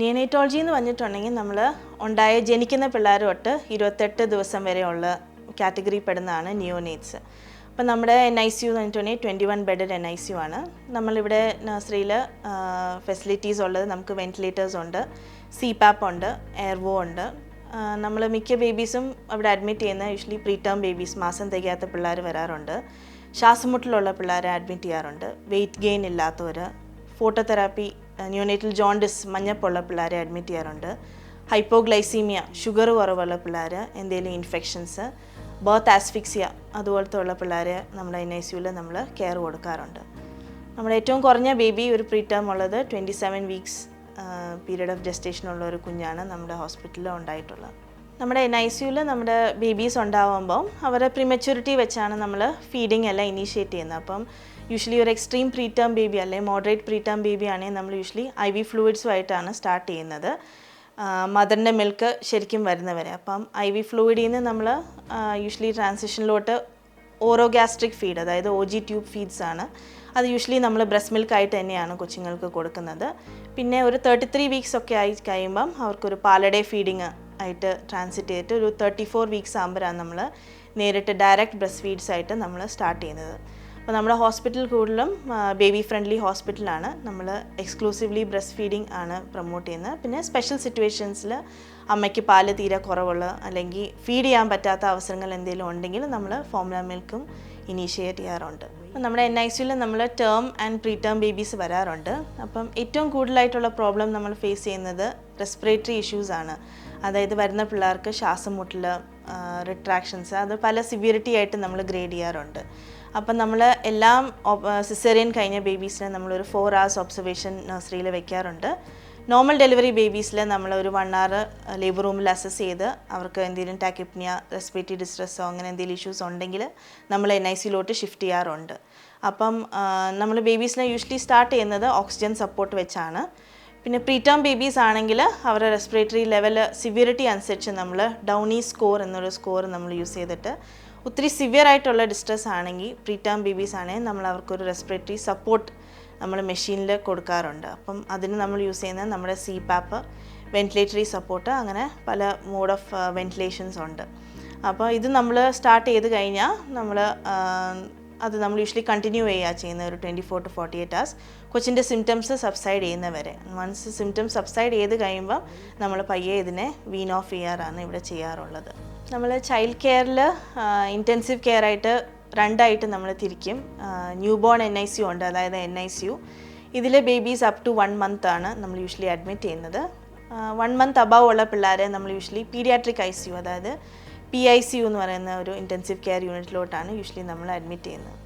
നിയനേറ്റോളജി എന്ന് പറഞ്ഞിട്ടുണ്ടെങ്കിൽ നമ്മൾ ഉണ്ടായ ജനിക്കുന്ന പിള്ളേർ തൊട്ട് ഇരുപത്തെട്ട് ദിവസം വരെയുള്ള കാറ്റഗറി പെടുന്നതാണ് നിയോനേറ്റ്സ് അപ്പം നമ്മുടെ എൻ ഐ സി യു എന്ന് പറഞ്ഞിട്ടുണ്ടെങ്കിൽ twenty one bedded N I C U ആണ്. നമ്മളിവിടെ നഴ്സറിയിൽ ഫെസിലിറ്റീസ് ഉള്ളത് നമുക്ക് വെന്റിലേറ്റേഴ്സ് ഉണ്ട് സി പാപ്പ് ഉണ്ട് എയർവോ ഉണ്ട്. നമ്മൾ മിക്ക ബേബീസും അവിടെ അഡ്മിറ്റ് ചെയ്യുന്ന യൂഷ്വലി പ്രീ ടേം ബേബീസ് മാസം തികയാത്ത പിള്ളേർ വരാറുണ്ട്. ശ്വാസമുട്ടിലുള്ള പിള്ളേരെ അഡ്മിറ്റ് ചെയ്യാറുണ്ട്. വെയിറ്റ് ഗെയിൻ ഇല്ലാത്തവർ ഫോട്ടോതെറാപ്പി ന്യൂനേറ്റൽ ജോണ്ടിസ് മഞ്ഞപ്പുള്ള പിള്ളേരെ അഡ്മിറ്റ് ചെയ്യാറുണ്ട്. ഹൈപ്പോഗ്ലൈസീമിയ ഷുഗർ കുറവുള്ള പിള്ളേർ എന്തെങ്കിലും ഇൻഫെക്ഷൻസ് ബർത്ത് ആസ്ഫിക്സിയ അതുപോലത്തെ ഉള്ള പിള്ളേരെ നമ്മൾ എൻ ഐ സിയുവിൽ നമ്മൾ കെയർ കൊടുക്കാറുണ്ട്. നമ്മുടെ ഏറ്റവും കുറഞ്ഞ ബേബി ഒരു പ്രീ ടേം ഉള്ളത് twenty seven weeks period of gestation ഉള്ള ഒരു കുഞ്ഞാണ് നമ്മുടെ ഹോസ്പിറ്റലിൽ ഉണ്ടായിട്ടുള്ളത്. നമ്മുടെ എൻ ഐ സിയുവിൽ നമ്മുടെ ബേബീസ് ഉണ്ടാവുമ്പം അവരെ പ്രിമച്യൂരിറ്റി വെച്ചാണ് നമ്മൾ ഫീഡിങ് എല്ലാം ഇനീഷ്യേറ്റ് ചെയ്യുന്നത്. അപ്പം യൂഷ്വലി ഒരു എക്സ്ട്രീം പ്രീ ടേം ബേബി അല്ലെങ്കിൽ മോഡറേറ്റ് പ്രീ ടേം ബേബി ആണെങ്കിൽ നമ്മൾ യൂഷ്വലി ഐ വി ഫ്ലൂയിഡ്സുമായിട്ടാണ് സ്റ്റാർട്ട് ചെയ്യുന്നത് മദറിന്റെ മിൽക്ക് ശരിക്കും വരുന്നവരെ. അപ്പം ഐ വി ഫ്ലൂയിഡിൽ നിന്ന് നമ്മൾ യൂഷ്വലി ട്രാൻസിഷനിലോട്ട് ഓറോഗ്യാസ്ട്രിക് ഫീഡ് അതായത് ഒ ജി ട്യൂബ് ഫീഡ്സ് ആണ്. അത് യൂഷ്വലി നമ്മൾ ബ്രസ്റ്റ് മിൽക്ക് ആയിട്ട് തന്നെയാണ് കൊച്ചുങ്ങൾക്ക് കൊടുക്കുന്നത്. പിന്നെ ഒരു തേർട്ടി ത്രീ വീക്സ് ഒക്കെ ആയി കഴിയുമ്പം അവർക്കൊരു പാലഡേ ഫീഡിങ് ആയിട്ട് ട്രാൻസിറ്റ് ചെയ്തിട്ട് ഒരു തേർട്ടി ഫോർ വീക്സ് ആകുമ്പോഴാണ് നമ്മൾ നേരിട്ട് ഡയറക്റ്റ് ബ്രസ്റ്റ് ഫീഡ്സ് ആയിട്ട് നമ്മൾ സ്റ്റാർട്ട് ചെയ്യുന്നത്. അപ്പോൾ നമ്മുടെ ഹോസ്പിറ്റൽ കൂടുതലും ബേബി ഫ്രണ്ട്ലി ഹോസ്പിറ്റലാണ് നമ്മൾ എക്സ്ക്ലൂസീവ്ലി ബ്രസ്റ്റ് ഫീഡിങ് ആണ് പ്രൊമോട്ട് ചെയ്യുന്നത്. പിന്നെ സ്പെഷ്യൽ സിറ്റുവേഷൻസിൽ അമ്മയ്ക്ക് പാൽ തീരെ കുറവുള്ള അല്ലെങ്കിൽ ഫീഡ് ചെയ്യാൻ പറ്റാത്ത അവസരങ്ങൾ എന്തെങ്കിലും ഉണ്ടെങ്കിൽ നമ്മൾ ഫോമുല മിൽക്കും ഇനീഷ്യേറ്റ് ചെയ്യാറുണ്ട്. നമ്മുടെ എൻ ഐ സിയിൽ നമ്മൾ term and pre term babies വരാറുണ്ട്. അപ്പം ഏറ്റവും കൂടുതലായിട്ടുള്ള പ്രോബ്ലം നമ്മൾ ഫേസ് ചെയ്യുന്നത് റെസ്പിറേറ്ററി ഇഷ്യൂസ് ആണ്. അതായത് വരുന്ന പിള്ളേർക്ക് ശ്വാസം മുട്ടൽ റിട്രാക്ഷൻസ് അത് പല സിവിയറിറ്റി ആയിട്ട് നമ്മൾ ഗ്രേഡ് ചെയ്യാറുണ്ട്. അപ്പം നമ്മൾ എല്ലാം സിസേറിയൻ കഴിഞ്ഞ ബേബീസിനെ നമ്മളൊരു ഫോർ ഹവേഴ്സ് ഒബ്സർവേഷൻ നഴ്സറിയിൽ വെക്കാറുണ്ട്. നോർമൽ ഡെലിവറി ബേബീസിൽ നമ്മൾ ഒരു വൺ അവർ ലേബർ റൂമിൽ അസസ് ചെയ്ത് അവർക്ക് എന്തെങ്കിലും ടാക്കിപ്നിയ റെസ്പിറേറ്ററി ഡിസ്ട്രെസ്സോ അങ്ങനെ എന്തെങ്കിലും ഇഷ്യൂസ് ഉണ്ടെങ്കിൽ നമ്മൾ എൻ ഐ സിയിലോട്ട് ഷിഫ്റ്റ് ചെയ്യാറുണ്ട്. അപ്പം നമ്മൾ ബേബീസിനെ യൂഷ്വലി സ്റ്റാർട്ട് ചെയ്യുന്നത് ഓക്സിജൻ സപ്പോർട്ട് വെച്ചാണ്. പിന്നെ പ്രീ ടേം ബേബീസ് ആണെങ്കിൽ അവരുടെ റെസ്പിറേറ്ററി ലെവൽ സിവിയറിറ്റി അനുസരിച്ച് നമ്മൾ ഡൗണി സ്കോർ എന്നൊരു സ്കോർ നമ്മൾ യൂസ് ചെയ്തിട്ട് ഒത്തിരി സിവിയർ ആയിട്ടുള്ള ഡിസ്ട്രസ് ആണെങ്കിൽ പ്രീ ടേം ബേബീസ് ആണെങ്കിൽ നമ്മൾ അവർക്കൊരു റെസ്പിറേറ്ററി സപ്പോർട്ട് നമ്മൾ മെഷീനിൽ കൊടുക്കാറുണ്ട്. അപ്പം അതിന് നമ്മൾ യൂസ് ചെയ്യുന്നത് നമ്മുടെ സി പാപ്പ് വെന്റിലേറ്ററി സപ്പോർട്ട് അങ്ങനെ പല മോഡ് ഓഫ് വെന്റിലേഷൻസ് ഉണ്ട്. അപ്പോൾ ഇത് നമ്മൾ സ്റ്റാർട്ട് ചെയ്ത് കഴിഞ്ഞാൽ നമ്മൾ അത് നമ്മൾ യൂഷ്വലി കണ്ടിന്യൂ ചെയ്യുക ചെയ്യുന്നത് ഒരു twenty four to forty eight hours കൊച്ചിന്റെ സിംറ്റംസ് സബ്സൈഡ് ചെയ്യുന്നവരെ. വൺസ് സിംറ്റംസ് സബ്സൈഡ് ചെയ്ത് കഴിയുമ്പം നമ്മൾ പയ്യെ ഇതിനെ വീൻ ഓഫ് ചെയ്യാറാണ് ഇവിടെ ചെയ്യാറുള്ളത്. നമ്മൾ ചൈൽഡ് കെയറിൽ ഇന്റൻസീവ് കെയർ ആയിട്ട് രണ്ടായിട്ട് നമ്മൾ തിരിക്കും. New born N I C U ഉണ്ട്. അതായത് എൻ ഐ സി യു. ഇതിലെ babies up to one month ആണ് നമ്മൾ യൂഷ്വലി അഡ്മിറ്റ് ചെയ്യുന്നത്. വൺ മന്ത് അബവ് ഉള്ള പിള്ളേരെ നമ്മൾ usually paediatric I C U. അതായത് പി ഐ സി യു എന്ന് പറയുന്ന ഒരു ഇന്റൻസീവ് കെയർ യൂണിറ്റിലോട്ടാണ് യൂഷ്വലി നമ്മൾ അഡ്മിറ്റ് ചെയ്യുന്നത്.